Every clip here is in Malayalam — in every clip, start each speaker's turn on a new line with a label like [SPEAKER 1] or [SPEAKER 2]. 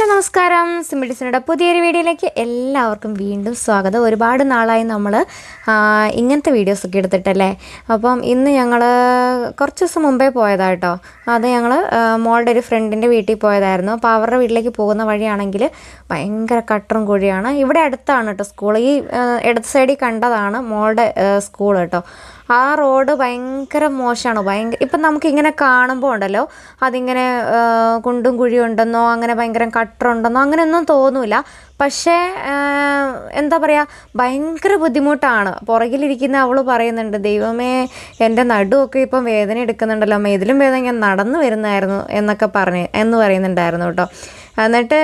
[SPEAKER 1] ഹലോ നമസ്കാരം. സിമ്പിഡിസിനുടെ പുതിയൊരു വീഡിയോയിലേക്ക് എല്ലാവർക്കും വീണ്ടും സ്വാഗതം. ഒരുപാട് നാളായി നമ്മൾ ഇങ്ങനത്തെ വീഡിയോസൊക്കെ എടുത്തിട്ടല്ലേ? അപ്പം ഇന്ന് ഞങ്ങൾ കുറച്ച് ദിവസം മുമ്പേ പോയതാട്ടോ. അത് ഞങ്ങൾ മോളുടെ ഒരു ഫ്രണ്ടിന്റെ വീട്ടിൽ പോയതായിരുന്നു. അപ്പോൾ അവരുടെ വീട്ടിലേക്ക് പോകുന്ന വഴിയാണെങ്കിൽ ഭയങ്കര കട്ടറും കുഴിയാണ് ഇവിടെ അടുത്താണ് കേട്ടോ സ്കൂൾ ഈ ഇടത് സൈഡിൽ കണ്ടതാണ് മോളുടെ സ്കൂൾ കേട്ടോ ആ റോഡ് ഭയങ്കര മോശമാണ്. ഭയങ്കര ഇപ്പം നമുക്കിങ്ങനെ കാണുമ്പോൾ ഉണ്ടല്ലോ അതിങ്ങനെ കുണ്ടും കുഴിയുണ്ടെന്നോ അങ്ങനെ ഭയങ്കര കട്ടറുണ്ടെന്നോ അങ്ങനെയൊന്നും തോന്നൂല. പക്ഷേ എന്താ പറയുക ഭയങ്കര ബുദ്ധിമുട്ടാണ്. പുറകിലിരിക്കുന്ന അവൾ പറയുന്നുണ്ട് ദൈവമേ എന്റെ നടുവൊക്കെ ഇപ്പം വേദന എടുക്കുന്നുണ്ടല്ലോ. അമ്മ ഇതിലും വേദന ഞാൻ നടന്നു വരുന്നായിരുന്നു എന്നൊക്കെ പറഞ്ഞ് എന്ന് പറയുന്നുണ്ടായിരുന്നു കേട്ടോ. എന്നിട്ട്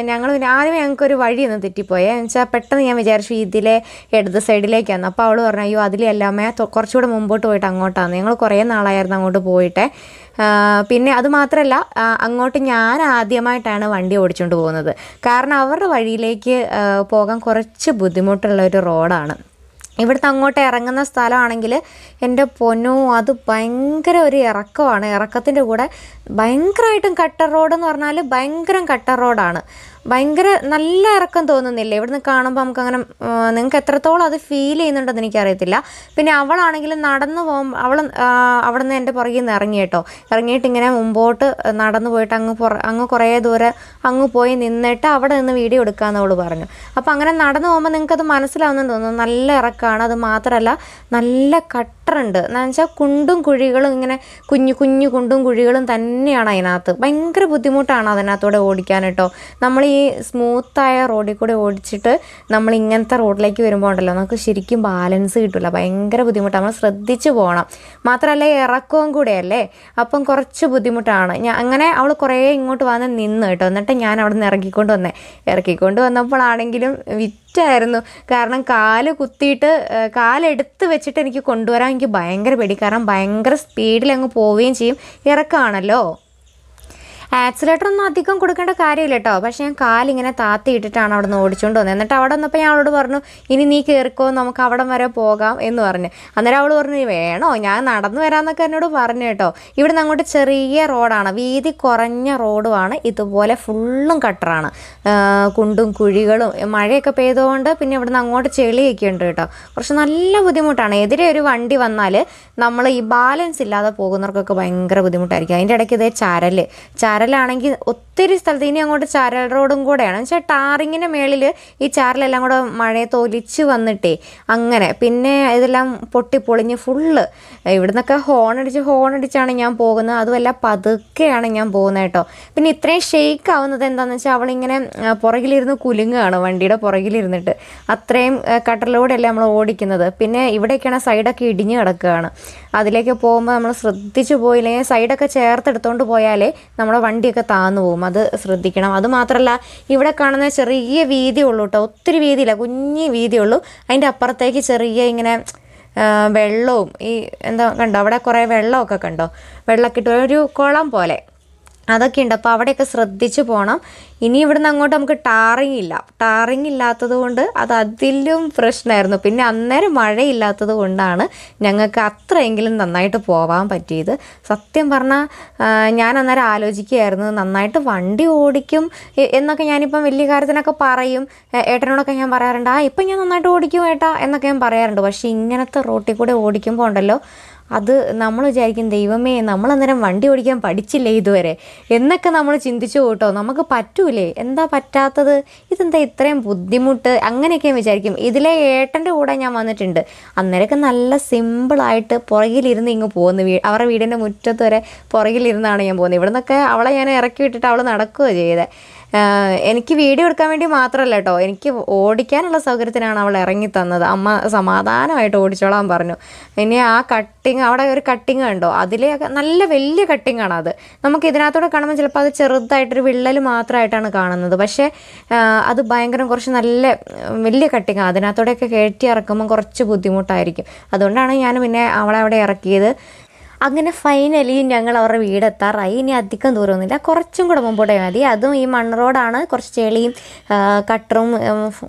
[SPEAKER 1] ഞങ്ങൾ ആദ്യം ഞങ്ങൾക്കൊരു വഴിയൊന്ന് തെറ്റിപ്പോയേ. എന്ന് വെച്ചാൽ പെട്ടെന്ന് ഞാൻ വിചാരിച്ചു ഇതിലെ ഇടത് സൈഡിലേക്കാണ് അപ്പോൾ അവൾ പറഞ്ഞു അയ്യോ അതിലല്ല അമ്മേ തൊ- കുറച്ചുകൂടെ മുമ്പോട്ട് പോയിട്ട് അങ്ങോട്ടാണ് ഞങ്ങൾ കുറേ നാളായിരുന്നു അങ്ങോട്ട് പോയിട്ടേ. പിന്നെ അത് മാത്രമല്ല അങ്ങോട്ട് ഞാൻ ആദ്യമായിട്ടാണ് വണ്ടി ഓടിച്ചുകൊണ്ട് പോകുന്നത്. കാരണം അവരുടെ വഴിയിലേക്ക് പോകാൻ കുറച്ച് ബുദ്ധിമുട്ടുള്ള ഒരു റോഡാണ്. ഇവിടുത്തെ അങ്ങോട്ട് ഇറങ്ങുന്ന സ്ഥലമാണെങ്കിൽ എന്റെ പൊന്നോ അത് ഭയങ്കര ഒരു ഇറക്കമാണ്. ഇറക്കത്തിന്റെ കൂടെ ഭയങ്കരമായിട്ടും കട്ടർ റോഡെന്ന് പറഞ്ഞാൽ ഭയങ്കരം കട്ടർ റോഡാണ് ഭയങ്കര നല്ല ഇറക്കം തോന്നുന്നില്ല. ഇവിടുന്ന് കാണുമ്പോൾ നമുക്ക് അങ്ങനെ നിങ്ങൾക്ക് എത്രത്തോളം അത് ഫീൽ ചെയ്യുന്നുണ്ടെന്ന് എനിക്കറിയത്തില്ല. പിന്നെ അവളാണെങ്കിലും നടന്നു പോകുമ്പോൾ അവൾ അവിടെ നിന്ന് എന്റെ പുറകിൽ നിന്ന് ഇറങ്ങി കേട്ടോ. ഇറങ്ങിയിട്ട് ഇങ്ങനെ മുമ്പോട്ട് നടന്നു പോയിട്ട് അങ്ങ് പുറ അങ്ങ് കുറേ ദൂരെ അങ്ങ് പോയി നിന്നിട്ട് അവിടെ നിന്ന് വീഡിയോ എടുക്കാമെന്ന് അവൾ പറഞ്ഞു. അപ്പോൾ അങ്ങനെ നടന്നു പോകുമ്പോൾ നിങ്ങൾക്കത് മനസ്സിലാവുന്നുണ്ട് തോന്നുന്നു. നല്ല ഇറക്കമാണ് അത് മാത്രമല്ല നല്ല കട്ടറുണ്ട്. എന്ന് വെച്ചാൽ കുണ്ടും കുഴികളും ഇങ്ങനെ കുഞ്ഞു കുഞ്ഞു കുണ്ടും കുഴികളും തന്നെയാണ് അതിനകത്ത്. ഭയങ്കര ബുദ്ധിമുട്ടാണ് അതിനകത്തൂടെ ഓടിക്കാൻ കേട്ടോ നമ്മൾ ഈ സ്മൂത്തായ റോഡിൽ കൂടെ ഓടിച്ചിട്ട് നമ്മൾ ഇങ്ങനത്തെ റോഡിലേക്ക് വരുമ്പോൾ ഉണ്ടല്ലോ നമുക്ക് ശരിക്കും ബാലൻസ് കിട്ടില്ല ഭയങ്കര ബുദ്ധിമുട്ടാണ് നമ്മൾ ശ്രദ്ധിച്ചു പോകണം മാത്രമല്ല ഇറക്കവും കൂടെയല്ലേ? അപ്പം കുറച്ച് ബുദ്ധിമുട്ടാണ്. ഞാൻ അങ്ങനെ അവൾ കുറേ ഇങ്ങോട്ട് വന്ന് നിന്ന് കേട്ടോ. എന്നിട്ട് ഞാൻ അവിടെ നിന്ന് ഇറക്കിക്കൊണ്ട് വന്നേ. ഇറക്കിക്കൊണ്ട് വന്നപ്പോഴാണെങ്കിലും വിറ്റായിരുന്നു. കാരണം കാൽ കുത്തിയിട്ട് കാലെടുത്ത് വെച്ചിട്ട് എനിക്ക് കൊണ്ടുവരാൻ എനിക്ക് ഭയങ്കര പേടി. കാരണം ഭയങ്കര സ്പീഡിൽ അങ്ങ് പോവുകയും ചെയ്യും. ഇറക്കമാണല്ലോ ആക്സിലേറ്റർ ഒന്നും അധികം കൊടുക്കേണ്ട കാര്യമില്ല കേട്ടോ പക്ഷെ ഞാൻ കാലിങ്ങനെ താത്തി ഇട്ടിട്ടാണ് അവിടെ നിന്ന് ഓടിച്ചുകൊണ്ട് വന്നത് എന്നിട്ട് അവിടെ വന്നപ്പോൾ ഞാൻ അവളോട് പറഞ്ഞു ഇനി നീ കയറിക്കോ നമുക്ക് അവിടം വരെ പോകാം എന്ന് പറഞ്ഞു. അന്നേരം അവൾ പറഞ്ഞു വേണോ? ഞാൻ നടന്നു വരാമെന്നൊക്കെ എന്നോട് പറഞ്ഞു കേട്ടോ. ഇവിടുന്ന് അങ്ങോട്ട് ചെറിയ റോഡാണ്. വീതി കുറഞ്ഞ റോഡുമാണ്. ഇതുപോലെ ഫുള്ളും കട്ടറാണ്. കുണ്ടും കുഴികളും മഴയൊക്കെ പെയ്തുകൊണ്ട് പിന്നെ ഇവിടുന്ന് അങ്ങോട്ട് ചെളിയൊക്കെ ഉണ്ട് കേട്ടോ. കുറച്ച് നല്ല ബുദ്ധിമുട്ടാണ്. എതിരെ ഒരു വണ്ടി വന്നാൽ നമ്മൾ ഈ ബാലൻസ് ഇല്ലാതെ പോകുന്നവർക്കൊക്കെ ഭയങ്കര ബുദ്ധിമുട്ടായിരിക്കും. അതിന്റെ ഇടയ്ക്ക് ഇതേ ചരൽ ചരലാണെങ്കിൽ ഒത്തിരി സ്ഥലത്ത് ഇനി അങ്ങോട്ട് ചരൽ റോഡും കൂടെയാണ്. വെച്ചാൽ ടാറിങ്ങിന്റെ മേളിൽ ഈ ചാരലെല്ലാം കൂടെ മഴയത്ത് ഒലിച്ച് വന്നിട്ടേ അങ്ങനെ. പിന്നെ ഇതെല്ലാം പൊട്ടിപ്പൊളിഞ്ഞ് ഫുള്ള് ഇവിടുന്നൊക്കെ ഹോൺ അടിച്ച് ഹോൺ അടിച്ചാണ് ഞാൻ പോകുന്നത്. അതുമല്ല പതുക്കെയാണ് ഞാൻ പോകുന്നത് കേട്ടോ. പിന്നെ ഇത്രയും ഷെയ്ക്ക് ആവുന്നത് എന്താണെന്ന് വെച്ചാൽ അവളിങ്ങനെ പുറകിലിരുന്ന് കുലുങ്ങുകയാണ് വണ്ടിയുടെ പുറകിലിരുന്നിട്ട്. അത്രയും കട്ടറിലൂടെയല്ലേ നമ്മൾ ഓടിക്കുന്നത്. പിന്നെ ഇവിടെയൊക്കെയാണ് സൈഡൊക്കെ ഇടിഞ്ഞ് കിടക്കുകയാണ്. അതിലേക്ക് പോകുമ്പോൾ നമ്മൾ ശ്രദ്ധിച്ചു പോയില്ലെങ്കിൽ സൈഡൊക്കെ ചേർത്തെടുത്തോണ്ട് പോയാലേ നമ്മുടെ വണ്ടിയൊക്കെ താന്നു പോകും അത് ശ്രദ്ധിക്കണം. അതുമാത്രമല്ല ഇവിടെ കാണുന്ന ചെറിയ വീതിയുള്ളൂ കേട്ടോ ഒത്തിരി വീതിയില്ല കുഞ്ഞി ഉള്ളൂ. അതിന്റെ അപ്പുറത്തേക്ക് ചെറിയ ഇങ്ങനെ വെള്ളവും ഈ എന്താ കണ്ടോ? അവിടെ കുറേ വെള്ളമൊക്കെ കണ്ടോ? വെള്ളമൊക്കെ ഇട്ട് ഒരു കുളം പോലെ. അതൊക്കെ ഉണ്ട് അപ്പോൾ അവിടെയൊക്കെ ശ്രദ്ധിച്ചു പോകണം ഇനി ഇവിടുന്ന് അങ്ങോട്ട് നമുക്ക് ടാറിങ് ഇല്ല. ടാറിങ് ഇല്ലാത്തത് കൊണ്ട് അത് അതിലും പ്രശ്നമായിരുന്നു പിന്നെ അന്നേരം മഴയില്ലാത്തത് കൊണ്ടാണ് ഞങ്ങൾക്ക് അത്രയെങ്കിലും നന്നായിട്ട് പോകാൻ പറ്റിയത്. സത്യം പറഞ്ഞാൽ ഞാൻ അന്നേരം ആലോചിക്കുകയായിരുന്നു നന്നായിട്ട് വണ്ടി ഓടിക്കും എന്നൊക്കെ ഞാനിപ്പം വലിയ കാര്യത്തിനൊക്കെ പറയും. ഏട്ടനോടൊക്കെ ഞാൻ പറയാറുണ്ട് ആ ഇപ്പം ഞാൻ നന്നായിട്ട് ഓടിക്കും ഏട്ടാ എന്നൊക്കെ ഞാൻ പറയാറുണ്ട്. പക്ഷേ ഇങ്ങനത്തെ റോട്ടിൽ കൂടെ ഓടിക്കുമ്പോൾ ഉണ്ടല്ലോ അത് നമ്മൾ വിചാരിക്കും ദൈവമേ നമ്മൾ അന്നേരം വണ്ടി ഓടിക്കാൻ പഠിച്ചില്ലേ ഇതുവരെ? എന്നൊക്കെ നമ്മൾ ചിന്തിച്ചു കൂട്ടോ നമുക്ക് പറ്റൂലേ. എന്താ പറ്റാത്തത്? ഇതെന്താ ഇത്രയും ബുദ്ധിമുട്ട്? അങ്ങനെയൊക്കെ വിചാരിക്കും. ഇതിലെ ഏട്ടന്റെ കൂടെ ഞാൻ വന്നിട്ടുണ്ട്. അന്നേരമൊക്കെ നല്ല സിമ്പിളായിട്ട് പുറകിലിരുന്ന് ഇങ്ങ് പോകുന്നു. വീ അവരുടെ വീടിന്റെ മുറ്റത്ത് വരെ പുറകിലിരുന്നാണ് ഞാൻ പോകുന്നത്. ഇവിടെ നിന്നൊക്കെ അവളെ ഞാൻ ഇറക്കി വിട്ടിട്ട് അവൾ നടക്കുകയോ ചെയ്തത് എനിക്ക് വീഡിയോ എടുക്കാൻ വേണ്ടി മാത്രമല്ല കേട്ടോ എനിക്ക് ഓടിക്കാനുള്ള സൗകര്യത്തിനാണ് അവൾ ഇറങ്ങി തന്നത്. അമ്മ സമാധാനമായിട്ട് ഓടിച്ചോളാൻ പറഞ്ഞു. ഇനി ആ കട്ടിങ് അവിടെ ഒരു കട്ടിങ് കണ്ടോ? അതിലെയൊക്കെ നല്ല വലിയ കട്ടിങ് ആണ് അത്. നമുക്ക് ഇതിനകത്തൂടെ കാണുമ്പോൾ ചിലപ്പോൾ അത് ചെറുതായിട്ടൊരു വിള്ളൽ മാത്രമായിട്ടാണ് കാണുന്നത്. പക്ഷേ അത് ഭയങ്കര കുറച്ച് നല്ല വലിയ കട്ടിങ് അതിനകത്തോടെയൊക്കെ കയറ്റി ഇറക്കുമ്പോൾ കുറച്ച് ബുദ്ധിമുട്ടായിരിക്കും. അതുകൊണ്ടാണ് ഞാൻ പിന്നെ അവളെ അവിടെ ഇറക്കിയത്. അങ്ങനെ ഫൈനലി ഞങ്ങൾ അവരുടെ വീടെത്താറായി ഇനി അധികം ദൂരമൊന്നുമില്ല. കുറച്ചും കൂടെ മുമ്പോട്ടേ മതി. അതും ഈ മണ്ണ് റോഡാണ്. കുറച്ച് ചെളിയും കട്ടറും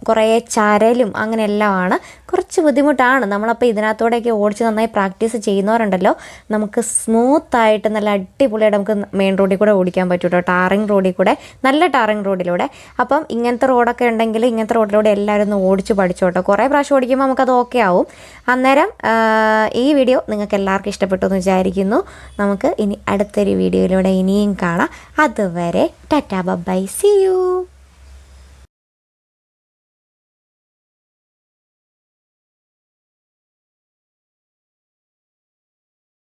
[SPEAKER 1] കുറേ ചരലും അങ്ങനെ എല്ലാമാണ്. കുറച്ച് ബുദ്ധിമുട്ടാണ്. നമ്മളപ്പോൾ ഇതിനകത്തൂടെയൊക്കെ ഓടിച്ച് നന്നായി പ്രാക്ടീസ് ചെയ്യുന്നവരുണ്ടല്ലോ. നമുക്ക് സ്മൂത്തായിട്ട് നല്ല അടിപൊളിയായിട്ട് നമുക്ക് മെയിൻ റോഡിൽ കൂടെ ഓടിക്കാൻ പറ്റും കേട്ടോ ടാറിങ് റോഡിൽ കൂടെ. നല്ല ടാറിങ് റോഡിലൂടെ. അപ്പം ഇങ്ങനത്തെ റോഡൊക്കെ ഉണ്ടെങ്കിൽ ഇങ്ങനത്തെ റോഡിലൂടെ എല്ലാവരും ഒന്ന് ഓടിച്ച് പഠിച്ചോട്ടോ കുറേ പ്രാവശ്യം ഓടിക്കുമ്പോൾ നമുക്കത് ഓക്കെ ആവും. അന്നേരം ഈ വീഡിയോ നിങ്ങൾക്ക് എല്ലാവർക്കും ഇഷ്ടപ്പെട്ടു എന്ന് വിചാരിക്കുന്നു. നമുക്ക് ഇനി അടുത്തൊരു വീഡിയോയിലൂടെ ഇനിയും കാണാം. അതുവരെ ടാറ്റാ ബൈ സി യു.